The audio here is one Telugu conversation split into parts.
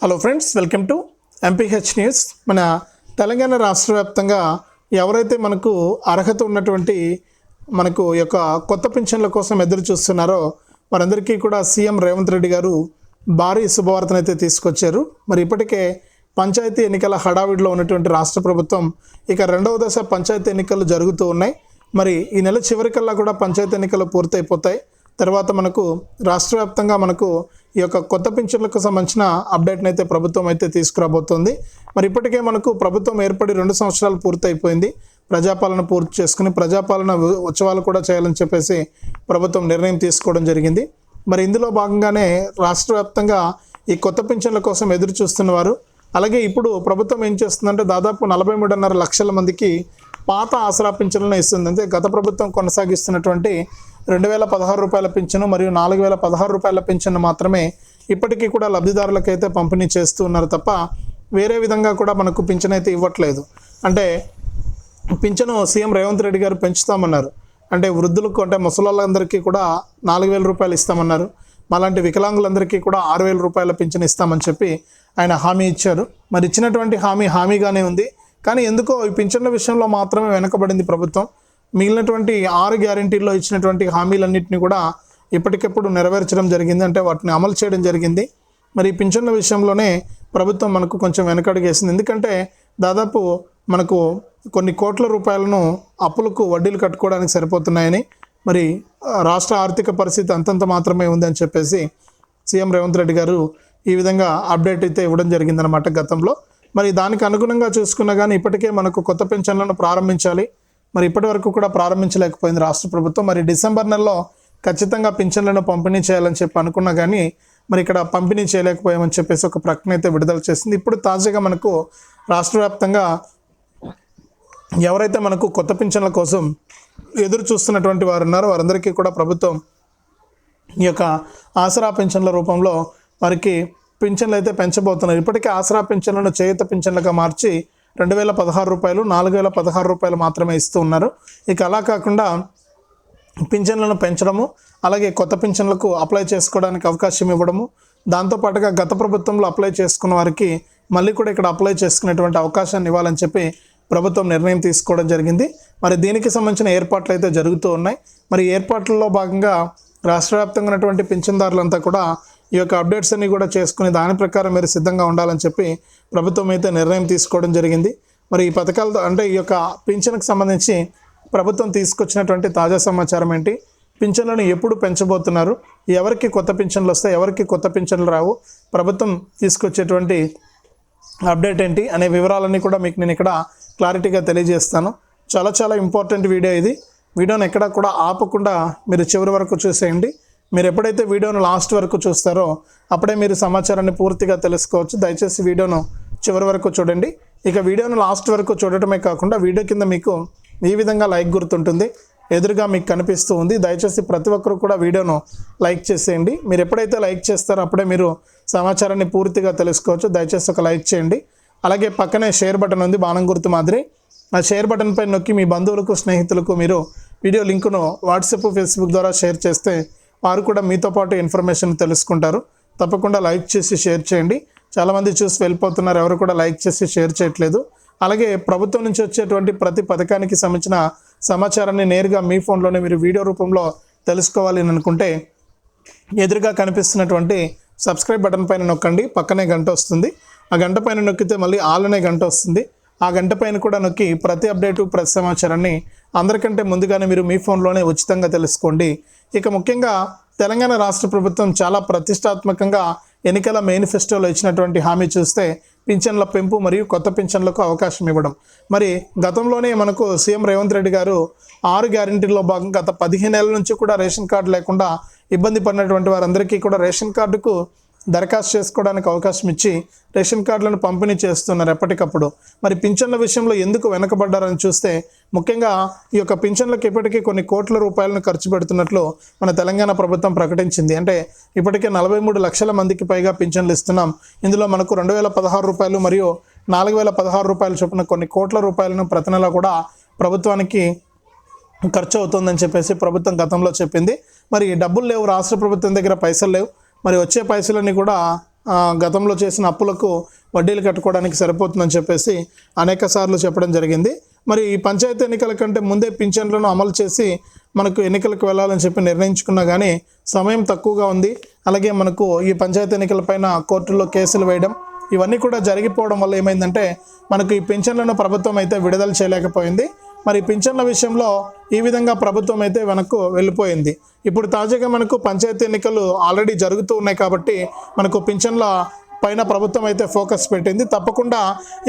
Hello friends welcome to MPH news మన తెలంగాణ రాష్ట్ర వ్యాప్తంగా ఎవరైతే మనకు అర్హత ఉన్నటువంటి మనకు యొక్క కొత్త పింఛన్ల కోసం ఎదురు చూస్తున్నారో వారందరికీ కూడా సీఎం రేవంత్ రెడ్డి గారు భారీ శుభవార్తను అయితే తీసుకొచ్చారు. మరి ఇప్పటికే పంచాయతీ ఎన్నికల హడావిడిలో ఉన్నటువంటి రాష్ట్ర ప్రభుత్వం ఇక రెండవ దశ పంచాయతీ ఎన్నికలు జరుగుతూ ఉన్నాయి. మరి ఈ నెల చివరికల్లా కూడా పంచాయతీ ఎన్నికలు పూర్తయిపోతాయి. తర్వాత మనకు రాష్ట్ర వ్యాప్తంగా మనకు ఈ యొక్క కొత్త పింఛన్లకు సంబంధించిన అప్డేట్ని అయితే ప్రభుత్వం అయితే తీసుకురాబోతోంది. మరి ఇప్పటికే మనకు ప్రభుత్వం ఏర్పడి రెండు సంవత్సరాలు పూర్తయిపోయింది. ప్రజాపాలన పూర్తి చేసుకుని ప్రజాపాలన ఉత్సవాలు కూడా చేయాలని చెప్పేసి ప్రభుత్వం నిర్ణయం తీసుకోవడం జరిగింది. మరి ఇందులో భాగంగానే రాష్ట్ర వ్యాప్తంగా ఈ కొత్త పింఛన్ల కోసం ఎదురు చూస్తున్నవారు అలాగే ఇప్పుడు ప్రభుత్వం ఏం చేస్తుందంటే దాదాపు నలభై మూడున్నర లక్షల మందికి పాత ఆసరా పింఛన్లను ఇస్తుంది అంటే గత ప్రభుత్వం కొనసాగిస్తున్నటువంటి రెండు వేల పదహారు రూపాయల పింఛను మరియు నాలుగు వేల పదహారు రూపాయల పింఛను మాత్రమే ఇప్పటికీ కూడా లబ్ధిదారులకైతే పంపిణీ చేస్తూ ఉన్నారు తప్ప వేరే విధంగా కూడా మనకు పింఛన్ అయితే ఇవ్వట్లేదు. అంటే పింఛను సీఎం రేవంత్ రెడ్డి గారు పెంచుతామన్నారు. అంటే వృద్ధులకు అంటే ముసలాళ్ళందరికీ కూడా నాలుగు వేల రూపాయలు ఇస్తామన్నారు. మాలాంటి వికలాంగులందరికీ కూడా ఆరు వేల రూపాయల పింఛన్ ఇస్తామని చెప్పి ఆయన హామీ ఇచ్చారు. మరి ఇచ్చినటువంటి హామీ హామీగానే ఉంది. కానీ ఎందుకో ఈ పింఛన్ల విషయంలో మాత్రమే వెనకబడింది ప్రభుత్వం. మిగిలినటువంటి ఆరు గ్యారంటీల్లో ఇచ్చినటువంటి హామీలన్నింటినీ కూడా ఇప్పటికెప్పుడు నెరవేర్చడం జరిగింది. అంటే వాటిని అమలు చేయడం జరిగింది. మరి పింఛన్ల విషయంలోనే ప్రభుత్వం మనకు కొంచెం వెనకడుగేసింది ఎందుకంటే దాదాపు మనకు కొన్ని కోట్ల రూపాయలను అప్పులకు వడ్డీలు కట్టుకోవడానికి సరిపోతున్నాయని మరి రాష్ట్ర ఆర్థిక పరిస్థితి అంతంత మాత్రమే ఉందని చెప్పేసి సీఎం రేవంత్ రెడ్డి గారు ఈ విధంగా అప్డేట్ అయితే ఇవ్వడం జరిగిందనమాట గతంలో. మరి దానికి అనుగుణంగా చూసుకున్నా కానీ ఇప్పటికే మనకు కొత్త పెన్షన్లను ప్రారంభించాలి. మరి ఇప్పటి వరకు కూడా ప్రారంభించలేకపోయింది రాష్ట్ర ప్రభుత్వం. మరి డిసెంబర్ నెలలో ఖచ్చితంగా పింఛన్లను పంపిణీ చేయాలని చెప్పి అనుకున్నా కానీ మరి ఇక్కడ పంపిణీ చేయలేకపోయామని చెప్పేసి ఒక ప్రకటన అయితే విడుదల చేసింది. ఇప్పుడు తాజాగా మనకు రాష్ట్ర వ్యాప్తంగా ఎవరైతే మనకు కొత్త పింఛన్ల కోసం ఎదురు చూస్తున్నటువంటి వారు ఉన్నారో వారందరికీ కూడా ప్రభుత్వం ఈ యొక్క ఆసరా పింఛన్ల రూపంలో వారికి పింఛన్లు అయితే పెంచబోతున్నారు. ఇప్పటికే ఆసరా పింఛన్లను చేయుత పింఛన్లుగా మార్చి రెండు వేల పదహారు రూపాయలు నాలుగు వేల పదహారు రూపాయలు మాత్రమే ఇస్తూ ఉన్నారు. ఇక అలా కాకుండా పింఛన్లను పెంచడము అలాగే కొత్త పింఛన్లకు అప్లై చేసుకోవడానికి అవకాశం ఇవ్వడము దాంతోపాటుగా గత ప్రభుత్వంలో అప్లై చేసుకున్న వారికి మళ్ళీ కూడా ఇక్కడ అప్లై చేసుకునేటువంటి అవకాశాన్ని ఇవ్వాలని చెప్పి ప్రభుత్వం నిర్ణయం తీసుకోవడం జరిగింది. మరి దీనికి సంబంధించిన ఏర్పాట్లు అయితే జరుగుతూ ఉన్నాయి. మరి ఏర్పాట్లలో భాగంగా రాష్ట్ర వ్యాప్తంగా ఉన్నటువంటి పింఛన్దారులంతా కూడా ఈ యొక్క అప్డేట్స్ అన్ని కూడా చేసుకుని దాని ప్రకారం మీరు సిద్ధంగా ఉండాలని చెప్పి ప్రభుత్వం అయితే నిర్ణయం తీసుకోవడం జరిగింది. మరి ఈ పథకాలతో అంటే ఈ యొక్క పింఛన్కి సంబంధించి ప్రభుత్వం తీసుకొచ్చినటువంటి తాజా సమాచారం ఏంటి? పింఛన్లను ఎప్పుడు పెంచబోతున్నారు? ఎవరికి కొత్త పింఛన్లు వస్తాయి? ఎవరికి కొత్త పింఛన్లు రావు? ప్రభుత్వం తీసుకొచ్చేటువంటి అప్డేట్ ఏంటి? అనే వివరాలన్నీ కూడా మీకు నేను ఇక్కడ క్లారిటీగా తెలియజేస్తాను. చాలా చాలా ఇంపార్టెంట్ వీడియో ఇది. వీడియోని ఎక్కడ కూడా ఆపకుండా మీరు చివరి వరకు చూసేయండి. మీరు ఎప్పుడైతే వీడియోను లాస్ట్ వరకు చూస్తారో అప్పుడే మీరు సమాచారాన్ని పూర్తిగా తెలుసుకోవచ్చు. దయచేసి వీడియోను చివరి వరకు చూడండి. ఇక వీడియోను లాస్ట్ వరకు చూడటమే కాకుండా వీడియో కింద మీకు ఈ విధంగా లైక్ గుర్తుంటుంది. ఎదురుగా మీకు కనిపిస్తూ ఉంది. దయచేసి ప్రతి ఒక్కరు కూడా వీడియోను లైక్ చేసేయండి. మీరు ఎప్పుడైతే లైక్ చేస్తారో అప్పుడే మీరు సమాచారాన్ని పూర్తిగా తెలుసుకోవచ్చు. దయచేసి ఒక లైక్ చేయండి. అలాగే పక్కనే షేర్ బటన్ ఉంది బాణం గుర్తు మాదిరి. ఆ షేర్ బటన్ పై నొక్కి మీ బంధువులకు స్నేహితులకు మీరు వీడియో లింకును వాట్సాప్ ఫేస్బుక్ ద్వారా షేర్ చేస్తే వారు కూడా మీతో పాటు ఇన్ఫర్మేషన్ తెలుసుకుంటారు. తప్పకుండా లైక్ చేసి షేర్ చేయండి. చాలామంది చూసి వెళ్ళిపోతున్నారు. ఎవరు కూడా లైక్ చేసి షేర్ చేయట్లేదు. అలాగే ప్రభుత్వం నుంచి వచ్చేటువంటి ప్రతి పథకానికి సంబంధించిన సమాచారాన్ని నేరుగా మీ ఫోన్లోనే మీరు వీడియో రూపంలో తెలుసుకోవాలి అని అనుకుంటే ఎదురుగా కనిపిస్తున్నటువంటి సబ్స్క్రైబ్ బటన్ పైన నొక్కండి. పక్కనే గంట వస్తుంది. ఆ గంట పైన నొక్కితే మళ్ళీ ఆల్ అనే గంట వస్తుంది. ఆ గంట పైన కూడా నొక్కి ప్రతి అప్డేటు ప్రతి సమాచారాన్ని అందరికంటే ముందుగానే మీరు మీ ఫోన్లోనే ఉచితంగా తెలుసుకోండి. ఇక ముఖ్యంగా తెలంగాణ రాష్ట్ర ప్రభుత్వం చాలా ప్రతిష్టాత్మకంగా ఎన్నికల మేనిఫెస్టోలో ఇచ్చినటువంటి హామీ చూస్తే పింఛన్ల పెంపు మరియు కొత్త పింఛన్లకు అవకాశం ఇవ్వడం. మరి గతంలోనే మనకు సీఎం రేవంత్ రెడ్డి గారు ఆరు గ్యారెంటీల్లో భాగం గత పదిహేను నెలల నుంచి కూడా రేషన్ కార్డు లేకుండా ఇబ్బంది పడినటువంటి వారందరికీ కూడా రేషన్ కార్డుకు దరఖాస్తు చేసుకోవడానికి అవకాశం ఇచ్చి రేషన్ కార్డులను పంపిణీ చేస్తున్నారు ఎప్పటికప్పుడు. మరి పింఛన్ల విషయంలో ఎందుకు వెనకబడ్డారని చూస్తే ముఖ్యంగా ఈ యొక్క పింఛన్లకు ఇప్పటికీ కొన్ని కోట్ల రూపాయలను ఖర్చు పెడుతున్నట్లు మన తెలంగాణ ప్రభుత్వం ప్రకటించింది. అంటే ఇప్పటికే నలభై మూడు లక్షల మందికి పైగా పింఛన్లు ఇస్తున్నాం. ఇందులో మనకు రెండు వేల పదహారు రూపాయలు మరియు నాలుగు వేల పదహారు రూపాయలు చొప్పున కొన్ని కోట్ల రూపాయలను ప్రతి నెల కూడా ప్రభుత్వానికి ఖర్చు అవుతుందని చెప్పేసి ప్రభుత్వం గతంలో చెప్పింది. మరి డబ్బులు లేవు రాష్ట్ర ప్రభుత్వం దగ్గర పైసలు లేవు. మరి వచ్చే పైసలన్నీ కూడా గతంలో చేసిన అప్పులకు వడ్డీలు కట్టుకోవడానికి సరిపోతుందని చెప్పేసి అనేక సార్లు చెప్పడం జరిగింది. మరి ఈ పంచాయతీ ఎన్నికల కంటే ముందే పింఛన్లను అమలు చేసి మనకు ఎన్నికలకు వెళ్ళాలని చెప్పి నిర్ణయించుకున్నా కానీ సమయం తక్కువగా ఉంది. అలాగే మనకు ఈ పంచాయతీ ఎన్నికలపైన కోర్టులో కేసులు వేయడం ఇవన్నీ కూడా జరిగిపోవడం వల్ల ఏమైందంటే మనకు ఈ పింఛన్లను ప్రభుత్వం అయితే విడుదల చేయలేకపోయింది. మరి పింఛన్ల విషయంలో ఈ విధంగా ప్రభుత్వం అయితే మనకు వెళ్ళిపోయింది. ఇప్పుడు తాజాగా మనకు పంచాయతీ ఎన్నికలు ఆల్రెడీ జరుగుతూ ఉన్నాయి కాబట్టి మనకు పింఛన్ల పైన ప్రభుత్వం అయితే ఫోకస్ పెట్టింది. తప్పకుండా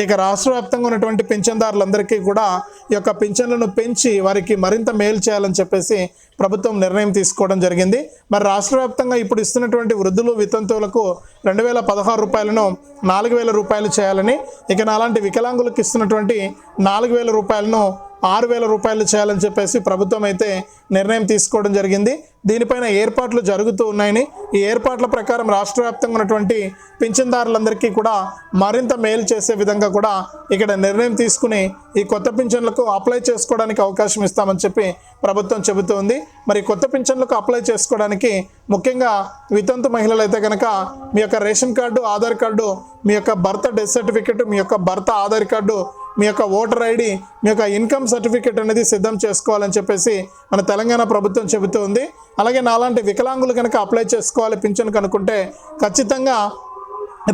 ఇక రాష్ట్ర వ్యాప్తంగా ఉన్నటువంటి పింఛన్దారులందరికీ కూడా ఈ యొక్క పింఛన్లను పెంచి వారికి మరింత మేలు చేయాలని చెప్పేసి ప్రభుత్వం నిర్ణయం తీసుకోవడం జరిగింది. మరి రాష్ట్ర వ్యాప్తంగా ఇప్పుడు ఇస్తున్నటువంటి వృద్ధులు వితంతువులకు రెండు వేల పదహారు రూపాయలను నాలుగు వేల రూపాయలు చేయాలని ఇక నాలాంటి వికలాంగులకు ఇస్తున్నటువంటి నాలుగు వేల రూపాయలను ఆరు వేల రూపాయలు చేయాలని చెప్పేసి ప్రభుత్వం అయితే నిర్ణయం తీసుకోవడం జరిగింది. దీనిపైన ఏర్పాట్లు జరుగుతూ ఉన్నాయని ఈ ఏర్పాట్ల ప్రకారం రాష్ట్ర వ్యాప్తంగా ఉన్నటువంటి పింఛన్దారులందరికీ కూడా మరింత మేలు చేసే విధంగా కూడా ఇక్కడ నిర్ణయం తీసుకుని ఈ కొత్త పింఛన్లకు అప్లై చేసుకోవడానికి అవకాశం ఇస్తామని చెప్పి ప్రభుత్వం చెబుతోంది. మరి కొత్త పింఛన్లకు అప్లై చేసుకోవడానికి ముఖ్యంగా వితంతు మహిళలు అయితే కనుక మీ యొక్క రేషన్ కార్డు ఆధార్ కార్డు మీ యొక్క భర్త డెత్ సర్టిఫికెట్ మీ యొక్క భర్త ఆధార్ కార్డు మీ యొక్క ఓటర్ ఐడి మీ యొక్క ఇన్కమ్ సర్టిఫికేట్ అనేది సిద్ధం చేసుకోవాలని చెప్పేసి మన తెలంగాణ ప్రభుత్వం చెబుతుంది అలాగే నాలాంటి వికలాంగులు కనుక అప్లై చేసుకోవాలి పింఛన్ కనుక్కుంటే ఖచ్చితంగా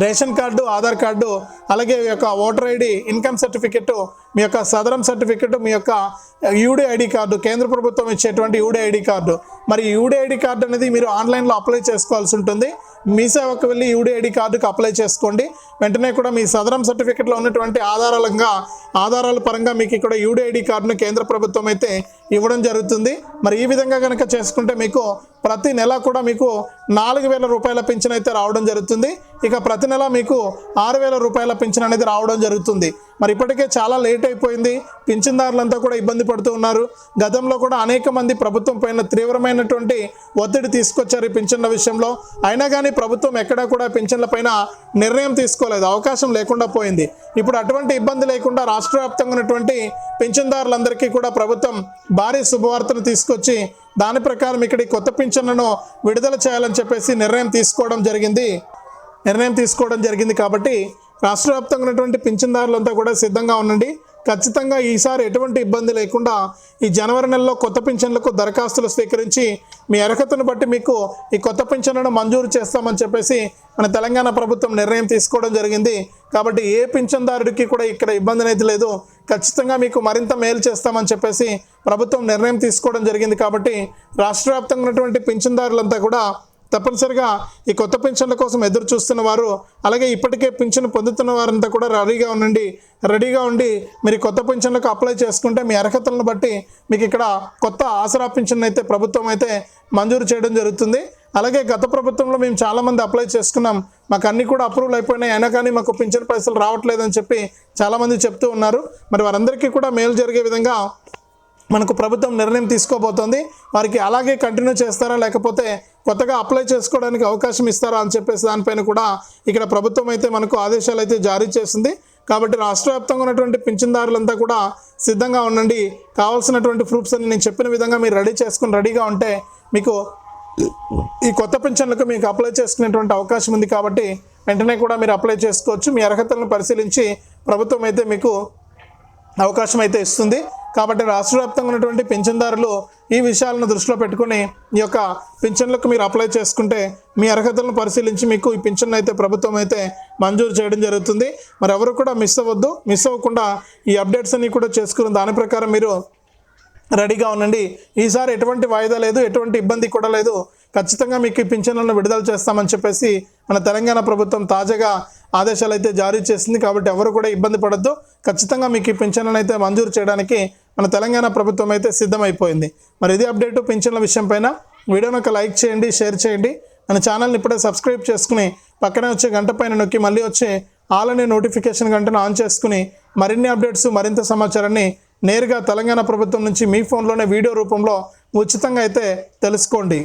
రేషన్ కార్డు ఆధార్ కార్డు అలాగే మీ యొక్క ఓటర్ ఐడి ఇన్కమ్ సర్టిఫికెట్ మీ యొక్క సదరం సర్టిఫికెట్ మీ యొక్క యూడీ ఐడి కార్డు కేంద్ర ప్రభుత్వం ఇచ్చేటువంటి యూడీ ఐడి కార్డు మరి యూడీ ఐడి కార్డు అనేది మీరు ఆన్లైన్లో అప్లై చేసుకోవాల్సి ఉంటుంది. మీ సేవకు వెళ్ళి యూడీ ఐడి కార్డుకి అప్లై చేసుకోండి. వెంటనే కూడా మీ సదరం సర్టిఫికెట్లో ఉన్నటువంటి ఆధారాలంగా ఆధారాల పరంగా మీకు ఇక్కడ యూడీ ఐడి కార్డును కేంద్ర ప్రభుత్వం అయితే ఇవ్వడం జరుగుతుంది. మరి ఈ విధంగా కనుక చేసుకుంటే మీకు ప్రతి నెల కూడా మీకు నాలుగు వేల రూపాయల పింఛన్ అయితే రావడం జరుగుతుంది. ఇక ప్రతి నెల మీకు ఆరు వేల రూపాయల పింఛన్ అనేది రావడం జరుగుతుంది. మరి ఇప్పటికే చాలా లేట్ అయిపోయింది. పింఛన్దారులంతా కూడా ఇబ్బంది పడుతూ ఉన్నారు. గతంలో కూడా అనేక మంది ప్రభుత్వం పైన తీవ్రమైనటువంటి ఒత్తిడి తీసుకొచ్చారు ఈ పింఛన్ల విషయంలో. అయినా కానీ ప్రభుత్వం ఎక్కడా కూడా పింఛన్ల పైన నిర్ణయం తీసుకోలేదు. అవకాశం లేకుండా పోయింది. ఇప్పుడు అటువంటి ఇబ్బంది లేకుండా రాష్ట్ర వ్యాప్తంగా ఉన్నటువంటి పింఛన్దారులందరికీ కూడా ప్రభుత్వం భారీ శుభవార్తను తీసుకొచ్చి దాని ప్రకారం ఇక్కడ కొత్త పింఛన్లను విడుదల చేయాలని చెప్పేసి నిర్ణయం తీసుకోవడం జరిగింది. నిర్ణయం తీసుకోవడం జరిగింది కాబట్టి రాష్ట్ర వ్యాప్తంగా ఉన్నటువంటి పింఛన్దారులంతా కూడా సిద్ధంగా ఉండండి. ఖచ్చితంగా ఈసారి ఎటువంటి ఇబ్బంది లేకుండా ఈ జనవరి నెలలో కొత్త పింఛన్లకు దరఖాస్తులు స్వీకరించి మీ అర్హతను బట్టి మీకు ఈ కొత్త పింఛన్లను మంజూరు చేస్తామని చెప్పేసి మన తెలంగాణ ప్రభుత్వం నిర్ణయం తీసుకోవడం జరిగింది. కాబట్టి ఏ పింఛన్దారుడికి కూడా ఇక్కడ ఇబ్బంది అనేది లేదు. ఖచ్చితంగా మీకు మరింత మేలు చేస్తామని చెప్పేసి ప్రభుత్వం నిర్ణయం తీసుకోవడం జరిగింది. కాబట్టి రాష్ట్ర వ్యాప్తంగా ఉన్నటువంటి పింఛన్దారులంతా కూడా తప్పనిసరిగా ఈ కొత్త పింఛన్ల కోసం ఎదురు చూస్తున్న వారు అలాగే ఇప్పటికే పింఛన్ పొందుతున్న వారంతా కూడా రెడీగా ఉండండి. రెడీగా ఉండి మీరు కొత్త పింఛన్లకు అప్లై చేసుకుంటే మీ అర్హతలను బట్టి మీకు ఇక్కడ కొత్త ఆసరా పింఛన్ అయితే ప్రభుత్వం అయితే మంజూరు చేయడం జరుగుతుంది. అలాగే గత ప్రభుత్వంలో మేము చాలామంది అప్లై చేసుకున్నాం. మాకు అన్నీ కూడా అప్రూవల్ అయిపోయినాయి. అయినా కానీ మాకు పింఛన్ పైసలు రావట్లేదని చెప్పి చాలామంది చెప్తూ ఉన్నారు. మరి వారందరికీ కూడా మేలు జరిగే విధంగా మనకు ప్రభుత్వం నిర్ణయం తీసుకోబోతోంది. వారికి అలాగే కంటిన్యూ చేస్తారా? లేకపోతే కొత్తగా అప్లై చేసుకోవడానికి అవకాశం ఇస్తారా? అని చెప్పేసి దానిపైన కూడా ఇక్కడ ప్రభుత్వం అయితే మనకు ఆదేశాలు అయితే జారీ చేసింది. కాబట్టి రాష్ట్ర వ్యాప్తంగా ఉన్నటువంటి పింఛన్దారులంతా కూడా సిద్ధంగా ఉండండి. కావాల్సినటువంటి ప్రూఫ్స్ అని నేను చెప్పిన విధంగా మీరు రెడీ చేసుకుని రెడీగా ఉంటే మీకు ఈ కొత్త పింఛన్లకు మీకు అప్లై చేసుకునేటువంటి అవకాశం ఉంది కాబట్టి వెంటనే కూడా మీరు అప్లై చేసుకోవచ్చు. మీ అర్హతలను పరిశీలించి ప్రభుత్వం అయితే మీకు అవకాశం అయితే ఇస్తుంది. కాబట్టి రాష్ట్ర వ్యాప్తంగా ఉన్నటువంటి పింఛన్దారులు ఈ విషయాలను దృష్టిలో పెట్టుకుని ఈ యొక్క పింఛన్లకు మీరు అప్లై చేసుకుంటే మీ అర్హతలను పరిశీలించి మీకు ఈ పింఛన్ అయితే ప్రభుత్వం అయితే మంజూరు చేయడం జరుగుతుంది. మరి ఎవరు కూడా మిస్ అవ్వద్దు. మిస్ అవ్వకుండా ఈ అప్డేట్స్ అన్ని కూడా చేసుకుని దాని ప్రకారం మీరు రెడీగా ఉండండి. ఈసారి ఎటువంటి వాయిదా లేదు ఎటువంటి ఇబ్బంది కూడా లేదు. ఖచ్చితంగా మీకు ఈ పింఛన్లను విడుదల చేస్తామని చెప్పేసి మన తెలంగాణ ప్రభుత్వం తాజాగా ఆదేశాలు అయితే జారీ చేసింది. కాబట్టి ఎవరు కూడా ఇబ్బంది పడద్దు. ఖచ్చితంగా మీకు ఈ పింఛన్లను అయితే మంజూరు చేయడానికి మన తెలంగాణ ప్రభుత్వం అయితే సిద్ధమైపోయింది. మరి ఇది అప్డేట్ పింఛన్ల విషయం పైన వీడియోని ఒక లైక్ చేయండి షేర్ చేయండి. మన ఛానల్ని ఇప్పుడే సబ్స్క్రైబ్ చేసుకుని పక్కనే వచ్చే గంట పైన నొక్కి మళ్ళీ వచ్చే ఆల్ అనే నోటిఫికేషన్ గంటను ఆన్ చేసుకుని మరిన్ని అప్డేట్స్ మరింత సమాచారాన్ని నేరుగా తెలంగాణ ప్రభుత్వం నుంచి మీ ఫోన్లోనే వీడియో రూపంలో ఉచితంగా అయితే తెలుసుకోండి.